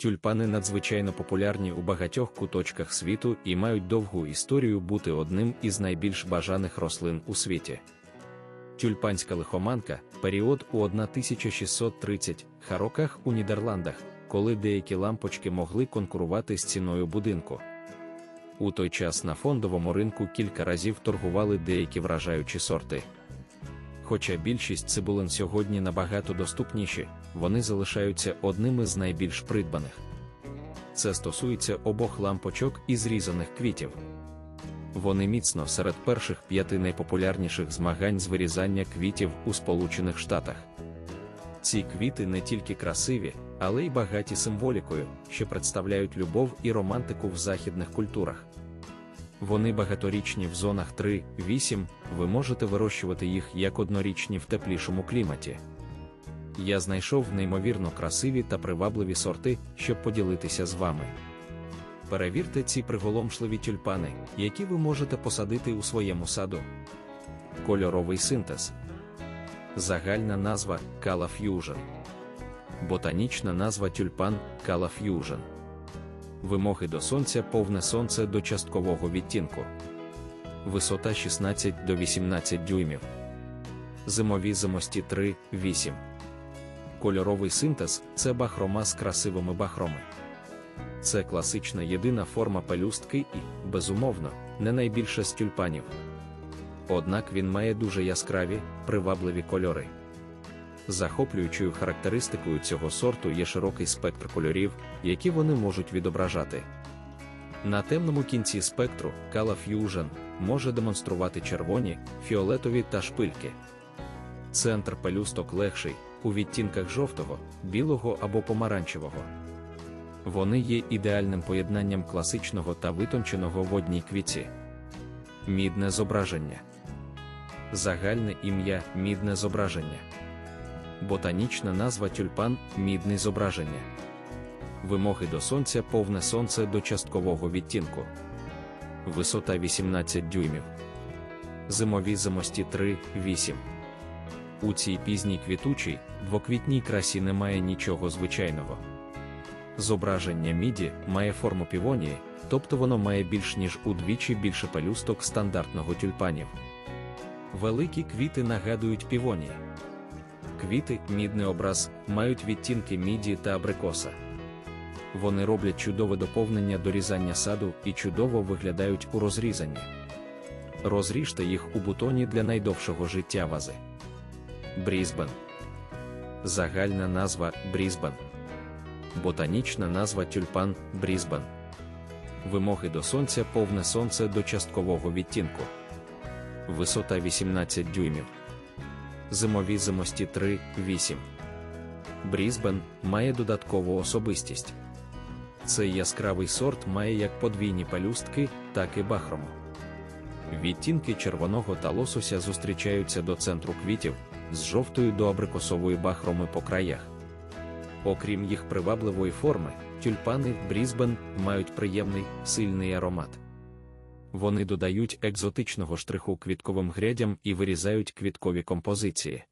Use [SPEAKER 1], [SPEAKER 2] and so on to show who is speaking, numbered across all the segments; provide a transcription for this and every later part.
[SPEAKER 1] Тюльпани надзвичайно популярні у багатьох куточках світу і мають довгу історію бути одним із найбільш бажаних рослин у світі. Тюльпанська лихоманка період у 1630 х роках у Нідерландах, коли деякі лампочки могли конкурувати з ціною будинку. У той час на фондовому ринку кілька разів торгували деякі вражаючі сорти. Хоча більшість цибулин сьогодні набагато доступніші, вони залишаються одними з найбільш придбаних. Це стосується обох лампочок і зрізаних квітів. Вони міцно серед перших п'яти найпопулярніших змагань з вирізання квітів у Сполучених Штатах. Ці квіти не тільки красиві, але й багаті символікою, що представляють любов і романтику в західних культурах. Вони багаторічні в зонах 3-8, ви можете вирощувати їх як однорічні в теплішому кліматі. Я знайшов неймовірно красиві та привабливі сорти, щоб поділитися з вами. Перевірте ці приголомшливі тюльпани, які ви можете посадити у своєму саду. Кольоровий синтез. Загальна назва Fusion. Ботанічна назва тюльпан Fusion. Вимоги до сонця повне сонце до часткового відтінку. Висота 16 до 18 дюймів. Зимові зимості 3-8. Кольоровий синтез це бахрома з красивими бахроми. Це класична єдина форма пелюстки і, безумовно, не найбільша з тюльпанів. Однак він має дуже яскраві, привабливі кольори. Захоплюючою характеристикою цього сорту є широкий спектр кольорів, які вони можуть відображати. На темному кінці спектру Cala Fusion може демонструвати червоні, фіолетові та шпильки. Центр пелюсток легший, у відтінках жовтого, білого або помаранчевого. Вони є ідеальним поєднанням класичного та витонченого в одній квіці. Мідне зображення. Загальне ім'я мідне зображення. Ботанічна назва тюльпан мідний зображення. Вимоги до сонця повне сонце до часткового відтінку. Висота 18 дюймів. Зимові зимості 3-8. У цій пізній квітучій, двоквітній красі немає нічого звичайного. Зображення міді має форму півонії, тобто воно має більш ніж удвічі більше пелюсток стандартного тюльпанів. Великі квіти нагадують півонії. Квіти, мідний образ, мають відтінки міді та абрикоса. Вони роблять чудове доповнення до різання саду і чудово виглядають у розрізанні. Розріжте їх у бутоні для найдовшого життя вази. Брізбен. Загальна назва Брізбен. Ботанічна назва тюльпан Брізбен. Вимоги до сонця повне сонце до часткового відтінку. Висота 18 дюймів. Зимові зимості 3-8. Брізбен має додаткову особистість. Цей яскравий сорт має як подвійні пелюстки, так і бахрому. Відтінки червоного та лосося зустрічаються до центру квітів, з жовтою до абрикосової бахроми по краях. Окрім їх привабливої форми, тюльпани Брізбен мають приємний, сильний аромат. Вони додають екзотичного штриху квітковим грядям і вирізають квіткові композиції.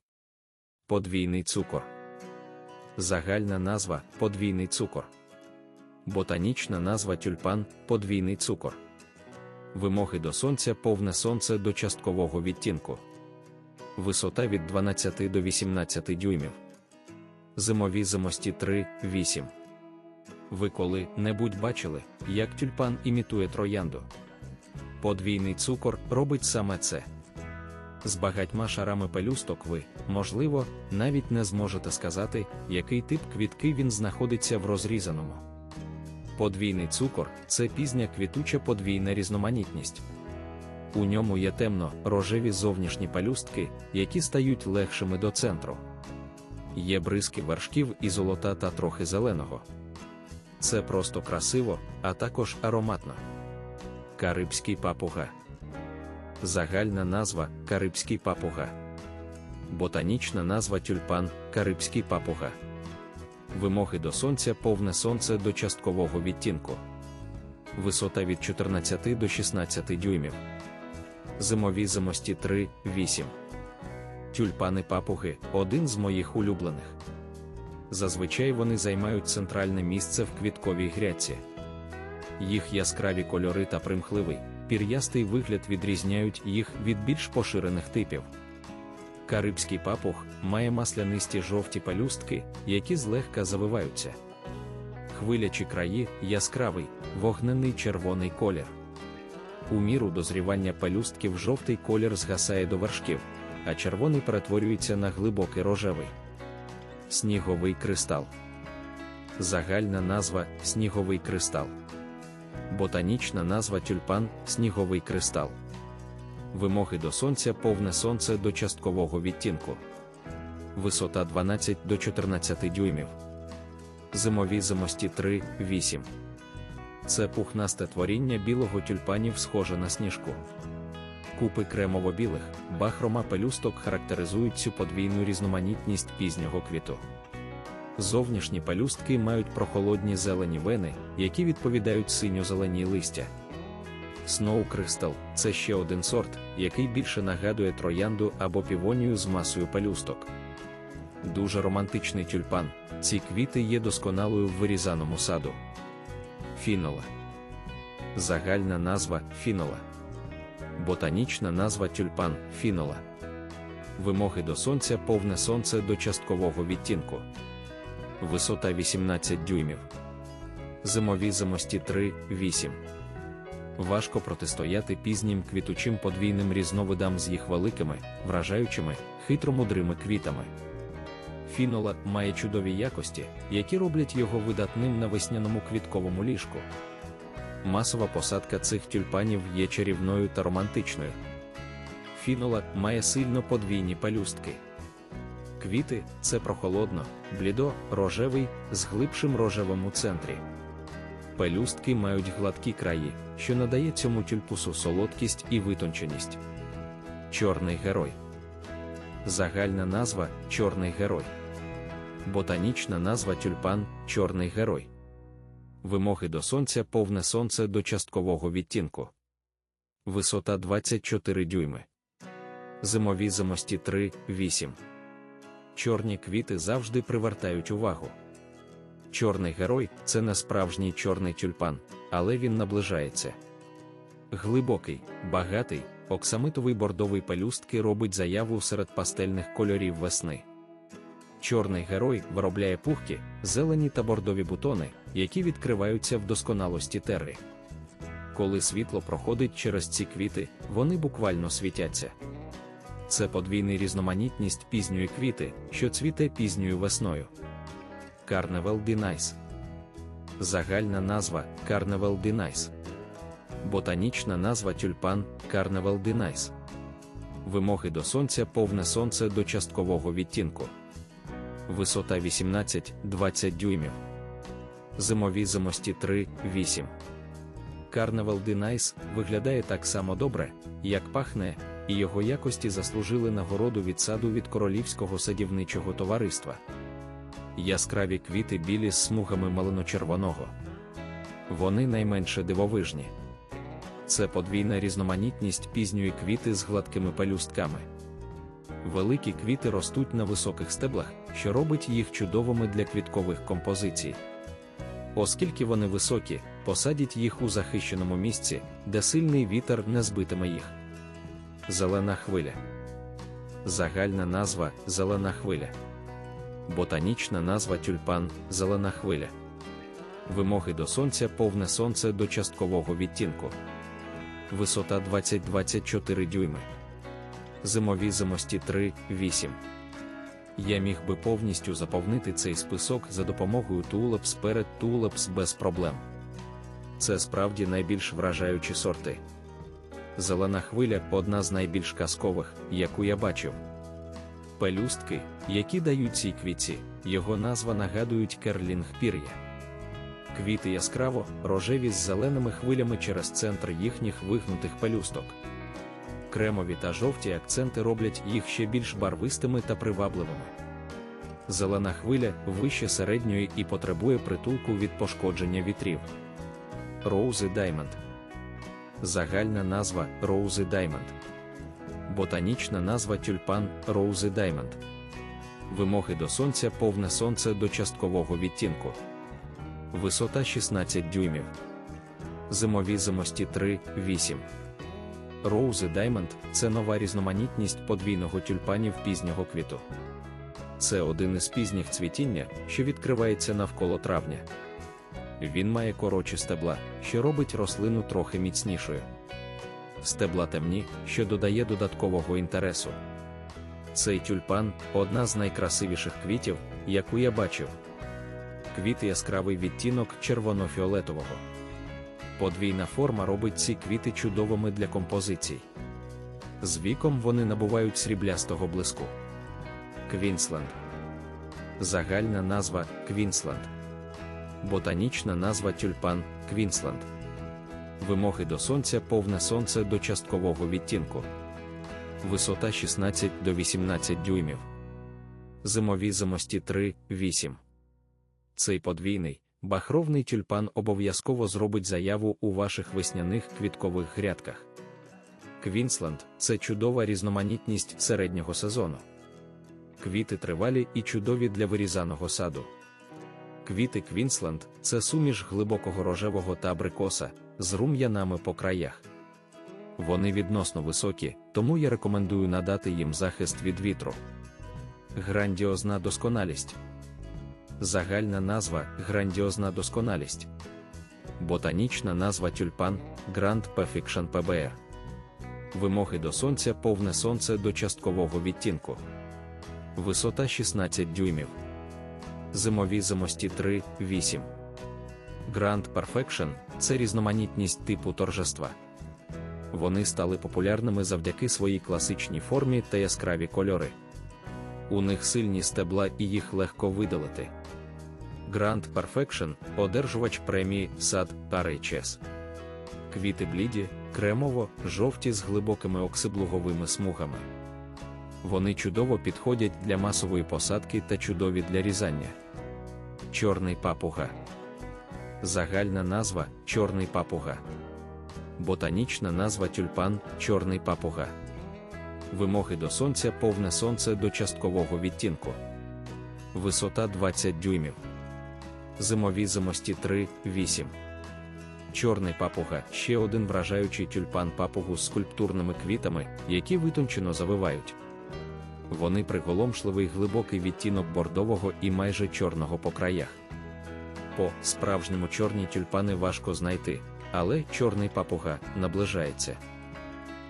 [SPEAKER 1] Подвійний цукор. Загальна назва подвійний цукор. Ботанічна назва тюльпан подвійний цукор. Вимоги до сонця повне сонце до часткового відтінку. Висота від 12 до 18 дюймів. Зимові зимості 3-8. Ви коли-небудь бачили, як тюльпан імітує троянду. Подвійний цукор робить саме це. З багатьма шарами пелюсток ви, можливо, навіть не зможете сказати, який тип квітки він знаходиться в розрізаному. Подвійний цукор це пізня квітуча подвійна різноманітність. У ньому є темно рожеві зовнішні пелюстки, які стають легшими до центру. Є бризки вершків і золота та трохи зеленого. Це просто красиво, а також ароматно. Карибський папуга. Загальна назва Карибський папуга. Ботанічна назва тюльпан Карибський папуга. Вимоги до сонця повне сонце до часткового відтінку. Висота від 14 до 16 дюймів. Зимові зимості 3-8. Тюльпани папуги один з моїх улюблених. зазвичай вони займають центральне місце в квітковій грядці. Їх яскраві кольори та примхливий, пір'ястий вигляд відрізняють їх від більш поширених типів. Карибський папуг має маслянисті жовті пелюстки, які злегка завиваються. Хвилячі краї яскравий, вогнений червоний колір. У міру дозрівання пелюстків жовтий колір згасає до вершків, а червоний перетворюється на глибокий рожевий. Сніговий кристал. Загальна назва сніговий кристал. Ботанічна назва тюльпан сніговий кристал. Вимоги до сонця повне сонце до часткового відтінку. Висота 12 до 14 дюймів. Зимові зимості 3-8. Це пухнасте творіння білого тюльпанів схоже на сніжку. Купи кремово-білих, бахрома пелюсток характеризують цю подвійну різноманітність пізнього квіту. Зовнішні пелюстки мають прохолодні зелені вени, які відповідають синьо-зеленій листя. Snow Crystal – це ще один сорт, який більше нагадує троянду або півонію з масою пелюсток. Дуже романтичний тюльпан. Ці квіти є досконалою в вирізаному саду. Фінола. Загальна назва фінола. Ботанічна назва тюльпан фінола. Вимоги до сонця повне сонце до часткового відтінку. Висота 18 дюймів. Зимові зимості 3-8. Важко протистояти пізнім квітучим подвійним різновидам з їх великими, вражаючими, хитромудрими квітами. Фінола має чудові якості, які роблять його видатним на весняному квітковому ліжку. Масова посадка цих тюльпанів є чарівною та романтичною. Фінола має сильно подвійні пелюстки. Квіти це прохолодно, блідо, рожевий, з глибшим рожевим у центрі. Пелюстки мають гладкі краї, що надає цьому тюльпусу солодкість і витонченість. Чорний герой. Загальна назва чорний герой. Ботанічна назва тюльпан чорний герой. Вимоги до сонця повне сонце до часткового відтінку. Висота 24 дюйми. Зимові зимості 3-8. Чорні квіти завжди привертають увагу. Чорний герой це не справжній чорний тюльпан, але він наближається. Глибокий, багатий, оксамитовий бордовий пелюстки робить заяву серед пастельних кольорів весни. Чорний герой виробляє пухкі, зелені та бордові бутони, які відкриваються в досконалості терри. Коли світло проходить через ці квіти, вони буквально світяться. Це подвійний різноманітність пізньої квіти, що цвіте пізньою весною. Carnival Denice. Загальна назва Carnival Denice. Ботанічна назва тюльпан Carnival Denice. Вимоги до сонця повне сонце до часткового відтінку. Висота 18-20 дюймів. Зимові зимості 3-8. Carnival Denice виглядає так само добре, як пахне, і його якості заслужили нагороду від саду від Королівського садівничого товариства яскраві квіти білі з смугами малино-червоного. Вони найменше дивовижні. Це подвійна різноманітність пізньої квіти з гладкими пелюстками. Великі квіти ростуть на високих стеблах, що робить їх чудовими для квіткових композицій. Оскільки вони високі, посадіть їх у захищеному місці, де сильний вітер не збитиме їх. Зелена хвиля. Загальна назва зелена хвиля ботанічна назва тюльпан зелена хвиля. Вимоги до сонця повне сонце до часткового відтінку. Висота 20-24 дюйми. Зимові зимості 3-8. Я міг би повністю заповнити цей список за допомогою Tulips перед Tulips без проблем. Це справді найбільш вражаючі сорти. Зелена хвиля одна з найбільш казкових, яку я бачив. Пелюстки, які дають цій квітці, його назва нагадують керлінг пір'я. Квіти яскраво, рожеві з зеленими хвилями через центр їхніх вигнутих пелюсток. Кремові та жовті акценти роблять їх ще більш барвистими та привабливими. Зелена хвиля вище середньої і потребує притулку від пошкодження вітрів. Роузи Даймонд. Загальна назва Роузи Даймонд ботанічна назва тюльпан Rose Diamond. Вимоги до сонця повне сонце до часткового відтінку. Висота 16 дюймів. Зимові зимості 3-8. Роузи Diamond – це нова різноманітність подвійного тюльпанів пізнього квіту. Це один із пізніх цвітіння, що відкривається навколо травня. Він має коротші стебла, що робить рослину трохи міцнішою. Стебла темні, що додає додаткового інтересу. Цей тюльпан одна з найкрасивіших квітів, яку я бачив. Квіт яскравий відтінок червоно-фіолетового. Подвійна форма робить ці квіти чудовими для композицій. З віком вони набувають сріблястого блиску. Квінсленд. Загальна назва Квінсленд. Ботанічна назва тюльпан Квінсленд. Вимоги до сонця повне сонце до часткового відтінку. Висота 16 до 18 дюймів. Зимові зимості 3-8. Цей подвійний, бахровний тюльпан обов'язково зробить заяву у ваших весняних квіткових грядках. Квінсленд це чудова різноманітність середнього сезону. Квіти тривалі і чудові для вирізаного саду. Квіти Квінсленд це суміш глибокого рожевого та абрикоса з рум'янами по краях. Вони відносно високі, тому я рекомендую надати їм захист від вітру. Грандіозна досконалість. Загальна назва грандіозна досконалість. Ботанічна назва тюльпан Grand Perfection PBR. Вимоги до сонця повне сонце до часткового відтінку. Висота 16 дюймів. Зимові зимості 3-8. Grand Perfection це різноманітність типу торжества. Вони стали популярними завдяки своїй класичній формі та яскраві кольори. У них сильні стебла і їх легко видалити. Grand Perfection одержувач премії сад RHS. Квіти бліді, кремово, жовті з глибокими оксиблуговими смугами. Вони чудово підходять для масової посадки та чудові для різання. Чорний папуга. Загальна назва чорний папуга. Ботанічна назва тюльпан чорний папуга. Вимоги до сонця повне сонце до часткового відтінку. Висота 20 дюймів. Зимові зимості 3-8. Чорний папуга ще один вражаючий тюльпан папугу з скульптурними квітами, які витончено завивають. Вони приголомшливий глибокий відтінок бордового і майже чорного по краях. По справжньому чорні тюльпани важко знайти, але чорний папуга наближається.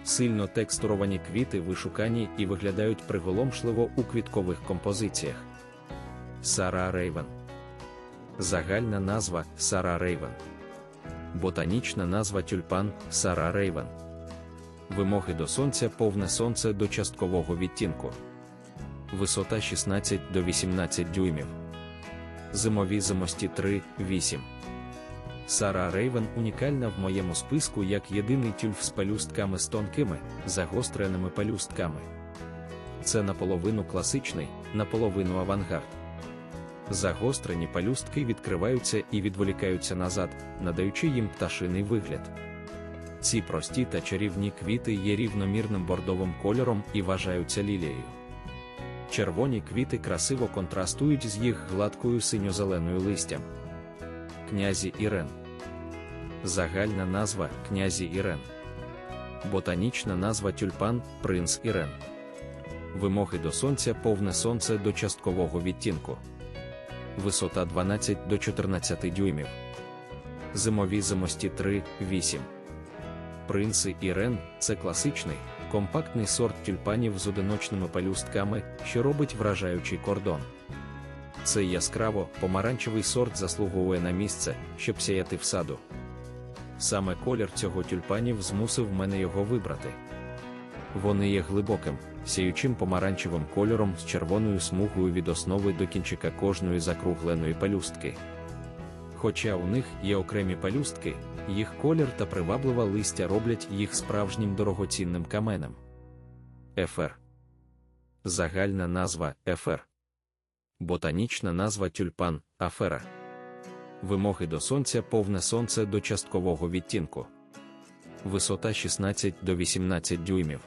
[SPEAKER 1] Сильно текстуровані квіти вишукані і виглядають приголомшливо у квіткових композиціях. Сара Рейвен. Загальна назва Сара Рейвен. Ботанічна назва тюльпан Сара Рейвен. Вимоги до сонця повне сонце до часткового відтінку. Висота 16 до 18 дюймів. Зимові зимості 3-8. Сара Рейвен унікальна в моєму списку як єдиний тюльф з пелюстками з тонкими, загостреними пелюстками. Це наполовину класичний, наполовину авангард. Загострені пелюстки відкриваються і відволікаються назад, надаючи їм пташиний вигляд. Ці прості та чарівні квіти є рівномірним бордовим кольором і вважаються лілією. Червоні квіти красиво контрастують з їх гладкою синьо-зеленою листям. Князі Ірен. Загальна назва князі Ірен. Ботанічна назва тюльпан Принц Ірен. Вимоги до сонця повне сонце до часткового відтінку. Висота 12 до 14 дюймів. Зимові зимості 3-8. Принци Ірен це класичний, компактний сорт тюльпанів з одиночними пелюстками, що робить вражаючий кордон. Цей яскраво помаранчевий сорт заслуговує на місце, щоб сяяти в саду. Саме колір цього тюльпанів змусив мене його вибрати. Вони є глибоким, сіючим помаранчевим кольором з червоною смугою від основи до кінчика кожної закругленої пелюстки. Хоча у них є окремі пелюстки, їх колір та приваблива листя роблять їх справжнім дорогоцінним каменем. Ефер. Загальна назва ефер. Ботанічна назва тюльпан афера. Вимоги до сонця повне сонце до часткового відтінку. Висота 16 до 18 дюймів.